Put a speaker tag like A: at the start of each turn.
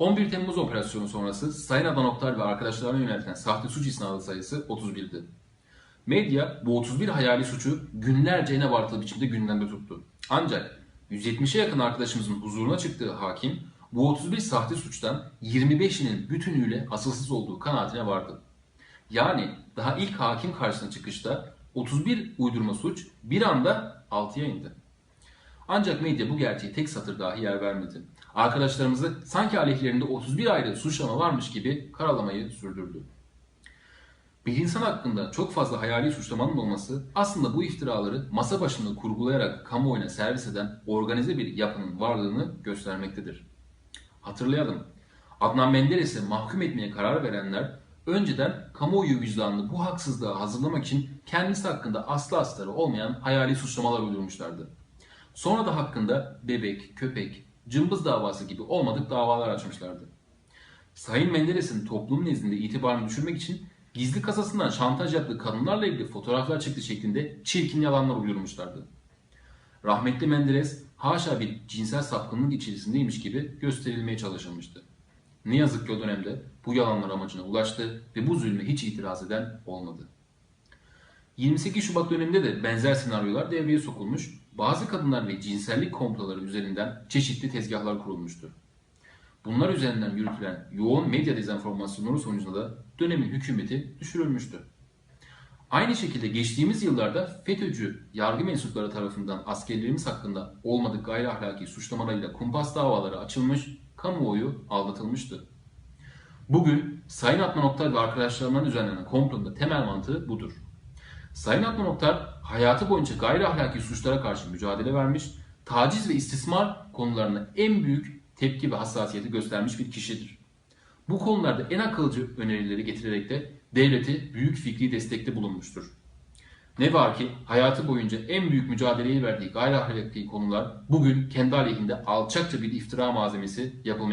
A: 11 Temmuz operasyonu sonrası Sayın Adnan Oktar ve arkadaşlarına yöneltilen sahte suç isnadı sayısı 31'di. Medya bu 31 hayali suçu günlerce en abartılı biçimde gündemde tuttu. Ancak 170'e yakın arkadaşımızın huzuruna çıktığı hakim bu 31 sahte suçtan 25'inin bütünüyle asılsız olduğu kanaatine vardı. Yani daha ilk hakim karşısına çıkışta 31 uydurma suç bir anda 6'ya indi. Ancak medya bu gerçeği tek satır dahi yer vermedi. Arkadaşlarımızı sanki aleyhlerinde 31 ayrı suçlama varmış gibi karalamayı sürdürdü. Bir insan hakkında çok fazla hayali suçlamanın olması aslında bu iftiraları masa başında kurgulayarak kamuoyuna servis eden organize bir yapının varlığını göstermektedir. Hatırlayalım. Adnan Menderes'i mahkum etmeye karar verenler önceden kamuoyu vicdanını bu haksızlığa hazırlamak için kendisi hakkında aslı astarı olmayan hayali suçlamalar uydurmuşlardı. Sonra da hakkında bebek, köpek, cımbız davası gibi olmadık davalar açmışlardı. Sayın Menderes'in toplum nezdinde itibarını düşürmek için gizli kasasından şantaj yaptığı kadınlarla ilgili fotoğraflar çıktı şeklinde çirkin yalanlar uydurmuşlardı. Rahmetli Menderes haşa bir cinsel sapkınlık içerisindeymiş gibi gösterilmeye çalışılmıştı. Ne yazık ki o dönemde bu yalanlar amacına ulaştı ve bu zulme hiç itiraz eden olmadı. 28 Şubat döneminde de benzer senaryolar devreye sokulmuş, bazı kadınlar ve cinsellik komploları üzerinden çeşitli tezgahlar kurulmuştu. Bunlar üzerinden yürütülen yoğun medya dezenformasyonları sonucunda da dönemin hükümeti düşürülmüştü. Aynı şekilde geçtiğimiz yıllarda FETÖ'cü yargı mensupları tarafından askerlerimiz hakkında olmadık gayri ahlaki suçlamalarıyla kumpas davaları açılmış, kamuoyu aldatılmıştı. Bugün Sayın Adnan Oktar ve arkadaşlarından düzenlenen komplonun temel mantığı budur. Sayın Adnan Oktar hayatı boyunca gayri ahlaki suçlara karşı mücadele vermiş, taciz ve istismar konularına en büyük tepki ve hassasiyeti göstermiş bir kişidir. Bu konularda en akılcı önerileri getirerek de devleti büyük fikri destekte bulunmuştur. Ne var ki hayatı boyunca en büyük mücadeleyi verdiği gayri ahlaki konular bugün kendi aleyhinde alçakça bir iftira malzemesi yapılmaya